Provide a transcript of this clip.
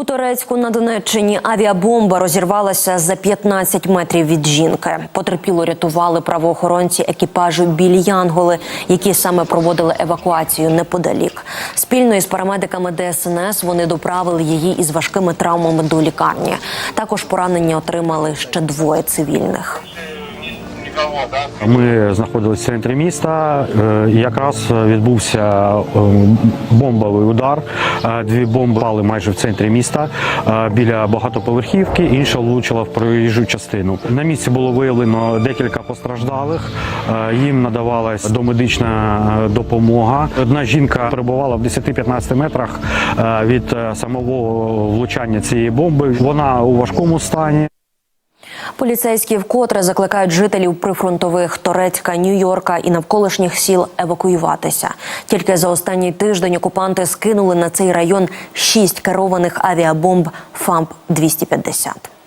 У Торецьку на Донеччині авіабомба розірвалася за 15 метрів від жінки. Потерпіло рятували правоохоронці екіпажу білі Янголи, які саме проводили евакуацію неподалік. Спільно із парамедиками ДСНС вони доправили її із важкими травмами до лікарні. Також поранення отримали ще двоє цивільних. Ми знаходилися в центрі міста. е, Якраз відбувся е, бомбовий удар. Е, Дві бомби пали майже в центрі міста біля багатоповерхівки. Інша влучила в проїжджу частину. На місці було виявлено декілька постраждалих. Їм надавалась домедична допомога. Одна жінка перебувала в 10-15 метрах від самого влучання цієї бомби. Вона у важкому стані. Поліцейські вкотре закликають жителів прифронтових Торецька, Нью-Йорка і навколишніх сіл евакуюватися. Тільки за останній тиждень окупанти скинули на цей район шість керованих авіабомб ФАМП 250